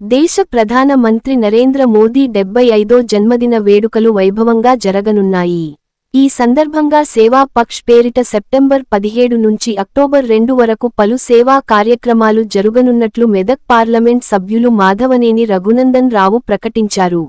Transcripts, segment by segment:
దేశ ప్రధాన మంత్రి నరేంద్ర మోదీ డెబ్బై ఐదో జన్మదిన వేడుకలు వైభవంగా జరగనున్నాయి. ఈ సందర్భంగా సేవా పక్ష్ పేరిట సెప్టెంబర్ పదిహేడు నుంచి అక్టోబర్ రెండు వరకు పలు సేవా కార్యక్రమాలు జరుగనున్నట్లు మెదక్ పార్లమెంట్ సభ్యులు మాధవనేని రఘునందన్ రావు ప్రకటించారు.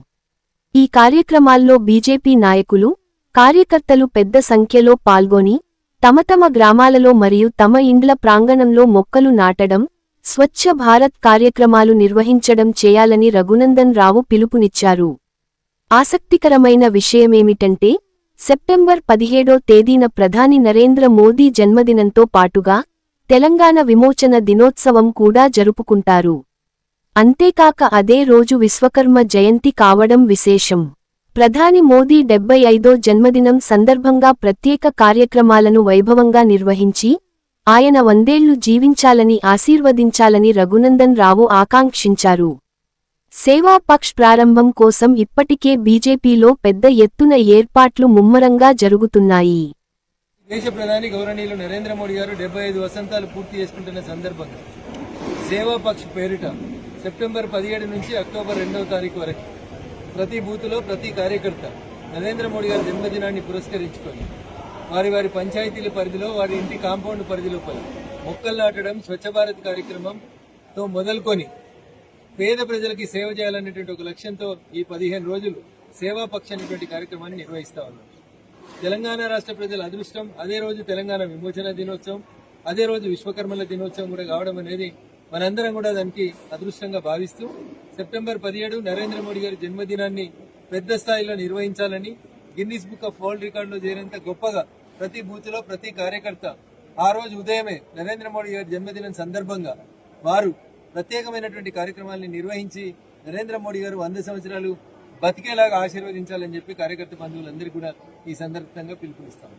ఈ కార్యక్రమాల్లో బీజేపీ నాయకులు కార్యకర్తలు పెద్ద సంఖ్యలో పాల్గొని తమ తమ గ్రామాలలో మరియు తమ ఇండ్ల ప్రాంగణంలో మొక్కలు నాటడం స్వచ్ఛ భారత్ కార్యక్రమాలు నిర్వహించడం చేయాలని రఘునందన్ రావు పిలుపునిచ్చారు. ఆసక్తికరమైన విషయమేమిటంటే సెప్టెంబర్ పదిహేడో తేదీన ప్రధాని నరేంద్ర మోదీ జన్మదినంతో పాటుగా తెలంగాణ విమోచన దినోత్సవం కూడా జరుపుకుంటారు. అంతేకాక అదే రోజు విశ్వకర్మ జయంతి కావడం విశేషం. ప్రధాని మోదీ డెబ్బై ఐదో జన్మదినం సందర్భంగా ప్రత్యేక కార్యక్రమాలను వైభవంగా నిర్వహించి ఆయన వందేళ్ళు జీవించాలని ఆశీర్వదించాలని రఘునందన్ రావు ఆకాంక్షించారు. సేవాపక్ష్ ప్రారంభం కోసం ఇప్పటికే బీజేపీలో పెద్ద ఎత్తున ఏర్పాట్లు ముమ్మరంగా జరుగుతున్నాయి. దేశ ప్రధాని గౌరవనీయులు నరేంద్ర మోడీ గారు డెబ్బై ఐదు వసంతాలు పూర్తి చేసుకుంటున్న సందర్భంగా సేవాపక్ష్ పేరిట సెప్టెంబర్ పదిహేడు నుంచి అక్టోబర్ రెండవ తారీఖు వరకు ప్రతి బూతులో ప్రతి కార్యకర్త నరేంద్ర మోడీ గారి జన్మదినాన్ని పురస్కరించుకొని వారి వారి పంచాయతీల పరిధిలో వారి ఇంటి కాంపౌండ్ పరిధి లోపల. మొక్కలు నాటడం స్వచ్ఛ భారత్ కార్యక్రమంతో మొదలుకొని పేద ప్రజలకి సేవ చేయాలనేటువంటి ఒక లక్ష్యంతో ఈ పదిహేను రోజులు సేవా పక్ష అనేటువంటి కార్యక్రమాన్ని నిర్వహిస్తా ఉన్నాం. తెలంగాణ రాష్ట్ర ప్రజల అదృష్టం అదే రోజు తెలంగాణ విమోచన దినోత్సవం అదే రోజు విశ్వకర్మల దినోత్సవం కూడా కావడం అనేది మనందరం కూడా దానికి అదృష్టంగా భావిస్తూ సెప్టెంబర్ పదిహేడు నరేంద్ర మోడీ గారి జన్మదినాన్ని పెద్ద స్థాయిలో నిర్వహించాలని గిన్నిస్ బుక్ ఆఫ్ వరల్డ్ రికార్డులో చేరేంత గొప్పగా ప్రతి బూత్లో ప్రతి కార్యకర్త ఆ రోజు ఉదయమే నరేంద్ర మోడీ గారి జన్మదినం సందర్భంగా వారు ప్రత్యేకమైనటువంటి కార్యక్రమాల్ని నిర్వహించి నరేంద్ర మోడీ గారు వంద సంవత్సరాలు బతికేలాగా ఆశీర్వదించాలని చెప్పి కార్యకర్త బంధువులందరికీ కూడా ఈ సందర్భంగా పిలుపునిస్తాము